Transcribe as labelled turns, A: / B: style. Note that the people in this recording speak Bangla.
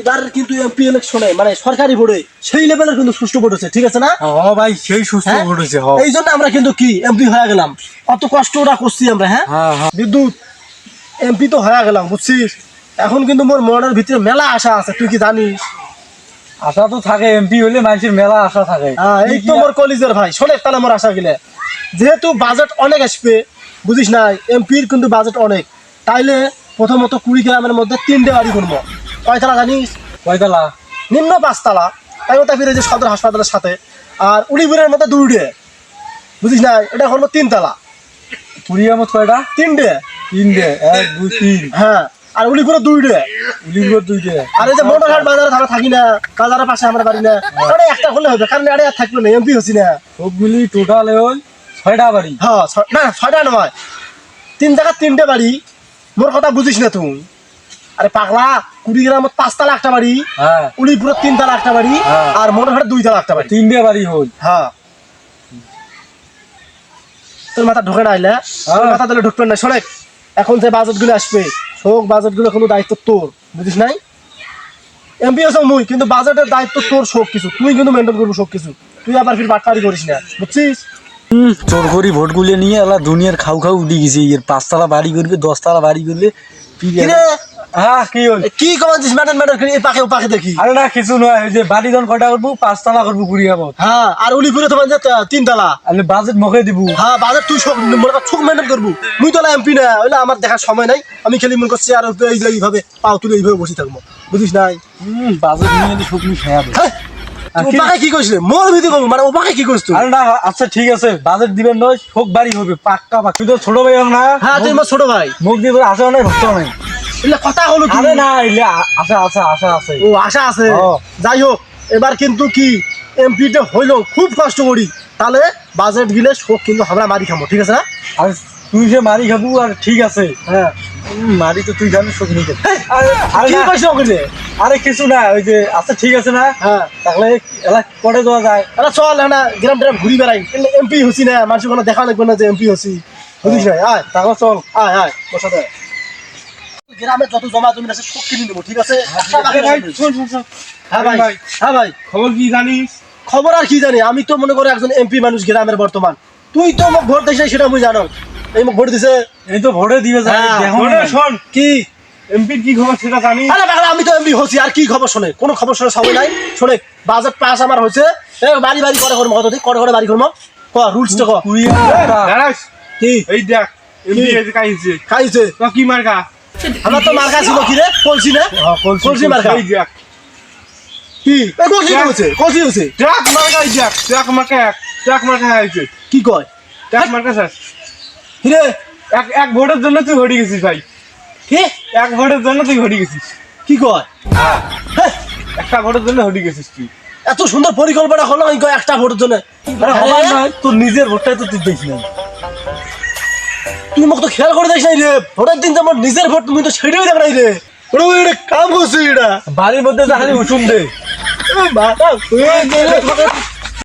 A: এবার কিন্তু এমপি ইলেকশনে মানে সরকারি বোর্ডে সেই লেভেলের কিন্তু সুষ্ঠু ভোট হচ্ছে ঠিক আছে না?
B: হ ভাই সেই সুস্থ
A: হ্যাঁ?
B: ঘটেছে হ
A: এই জন্য আমরা কিন্তু কি এমপি হয়ে গেলাম। কত কষ্ট ওরা করছি আমরা হ্যাঁ?
B: হ্যাঁ হ্যাঁ।
A: বিদ্যুৎ এমপি তো হয়ে গেলাম বুঝছিস? এখন কিন্তু মোর মনের ভিতরে মেলা আশা আছে তুই কি জানিস?
B: আশা তো থাকে এমপি হলে মানুষের মেলা আশা থাকে।
A: হ্যাঁ এই তো মোর কলেজের ভাই শোনে তাহলে আমার আশা গেলে। যেহেতু বাজেট অনেক আসবে বুঝিস না এমপির কিন্তু বাজেট অনেক। তাইলে প্রথমত কুড়ি গ্রামের মধ্যে তিনটে বাড়ি করব। কয়তলা জানিস?
B: কয়তলা?
A: নিম্ন পাঁচতলা। তাই ওটা ফিরে যে সদর হাসপাতালের সাথে। আর উড়িপুরের মধ্যে দুইটে। বুঝিস না? এটা করব তিনতলা।
B: পুরিয়ামত কয়টা?
A: তিনটে।
B: তিনটে। এক দুই তিন।
A: হ্যাঁ। আর উড়িপুরে দুইটে।
B: উলিগুলো দুইটে।
A: আর এই যে মোটরঘাট বাজারে আমরা থাকি না বাজারের পাশে আমরা বাড়ি না ওটা একটা হলে হবে কারণ আরে আর থাকল না এমপি হচ্ছি না।
B: সবগুলি টোটাল ওই ছয়টা বাড়ি।
A: হ্যাঁ না ছয়টা নয়। তিন জায়গা তিনটে বাড়ি। মোর কথা বুঝিস না তুই। আরে পাগলা কুড়িগ্রামত পাঁচতলা একটা বাড়ি
B: হ্যাঁ।
A: উলিপুরের তিনতলা একটা বাড়ি
B: হ্যাঁ।
A: আর মোটরঘাটে দুইতলা একটা বাড়ি।
B: তিনটে বাড়ি হল।
A: হ্যাঁ। তোর মাথা ঢোকে না আইলে?
B: হ্যাঁ।
A: মাথা দিলে ঢুকবে না। শোনে এখন যে বাজেটগুলো আসবে সব বাজেটগুলো কোনো দায়িত্ব তোর বুঝিস নাই? এমপি আছে মুই কিন্তু বাজেটের দায়িত্ব তোর সব কিছু তুই কিন্তু মেনটেন করব সব কিছু তুই আবার ফির বাটপারি করিস না বুঝছিস?
B: চোর করি ভোট গুলিয়ে নিয়ে এলা দুনিয়ার খাউ খাউ উঠে গেছে এর পাঁচতলা বাড়ি করবে দশতলা বাড়ি করবে
A: কিরে?
B: হ্যাঁ কি হল?
A: কি কমাচ্ছিস ম্যাডাম ম্যাডাম এই পাখে পাখে দেখি।
B: আরে না কিছু নয় ওই যে বাড়ি যখন কটা করব পাঁচতলা করব কুড়িয়ামত
A: হ্যাঁ আর উলিপুরে তোমার যে তা- তিনতলা
B: আমি বাজেট মুখে দিব।
A: হ্যাঁ বাজার তুই সব কর চোখ মেনটেন করব মুই তো এমপি না ওইলে আমার দেখার সময় নাই। আমি খেলি মনে করছি আর এই যে এইভাবে পাও তুলে এইভাবে বসে থাকব বুঝিস নাই?
B: হুম বাজেট নিয়ে সব নিয়ে খেয়াবে কি-
A: ওপাকে কি করছিস মোর ভিতরে করব মানে ওপাকে কি তুই
B: আরে না আচ্ছা ঠিক আছে বাজেট দিবেন নয় শোক বাড়ি হবে পাক্কা পাক্কা। তুই তো ছোট ভাই হোক না
A: হ্যাঁ তুই আমার ছোট ভাই।
B: মুখ দিয়ে আশা নাই ভক্ত নাই?
A: কথা হলো কি?
B: আরে না এলে আশা আছে আশা আছে।
A: ও আশা আছে। যাই হোক এবার কিন্তু কি এমপিতে হইল খুব কষ্ট করি। তাহলে বাজেট গিলে শোক কিন্তু আমরা মারি খাব ঠিক আছে না?
B: আর তুই যে মারি খাব আর ঠিক আছে।
A: হ্যাঁ।
B: মারি তো তুই জানিস শোক নিতে আরে কিছু না ওই যে আচ্ছা ঠিক আছে না।
A: হ্যাঁ।
B: তাহলে এলা পরে দেওয়া যায়।
A: আরে চল না গ্রাম ট্রাম ঘুরি বেড়াই। এমপি হচ্ছি না মানুষ কোনো দেখা লাগবে না যে এমপি হচ্ছি বুঝিস না আয়।
B: তাহলে চল।
A: আয় আয় বসা দে। গ্রামে যত জমা জমি আছে সব কিনে নেব ঠিক আছে?
B: শোন।
A: হ্যাঁ ভাই। হ্যাঁ ভাই।
B: খবর কি জানিস?
A: খবর আর কি জানি? আমি তো মনে করি একজন এমপি মানুষ গ্রামের বর্তমান। তুই তো মোক ভোট দিছিস সেটা আমি জানো। এই মোক ভোট দিছে।
B: এই তো ভোটে দিবে
A: হ্যাঁ। শোন। কি?
B: এমপির কি খবর সেটা জানিস?
A: আরে বাংলা আমি তো এমপি হচ্ছি আর কি খবর শোনে? কোনো খবর শোনে সবাই নাই। শোনে বাজেট পাস আমার হয়েছে। এ বাড়ি বাড়ি করে করব কত করে করে বাড়ি করব ক রুলস তো ক।
C: এই দেখ এমপি খাইছে।
A: খাইছে।
C: কি মার্কা?
A: আমার তো মার্কা ছিল কি রে? কলসি না?
B: হ্যাঁ, কলসি,
A: মার্কা। কি? এ কলসি হচ্ছে কলসি হচ্ছে
C: ট্রাক মার্কা দেখ ট্রাক মার্কা এক। ট্রাক মার্কা হয়েছে
A: কি কয়?
C: ট্রাক মার্কা
A: কি রে?
C: এক এক ভোটের জন্য তুই হরি গেছিস ভাই।
A: কি?
C: এক ভোটের জন্য তুই হরি গেছিস।
A: কি কয়? হ্যাঁ।
C: একটা ভোটের জন্য হরি গেছিস তুই।
A: এত সুন্দর পরিকল্পনা হলো কয় একটা ভোটের জন্য।
B: নয়, তোর নিজের ভোটটাই তো তুই দেখি না
A: তুই মোক তো খেয়াল করে দেখ নাই রে। ভোটের দিন আমার নিজের ভোট তুমি তো সেটাই দেখ নাই রে। ওই এটা কাম করছি এটা।
B: বাড়ির মধ্যে খালি উঠুন দে।
A: বাবা, তুই গেলে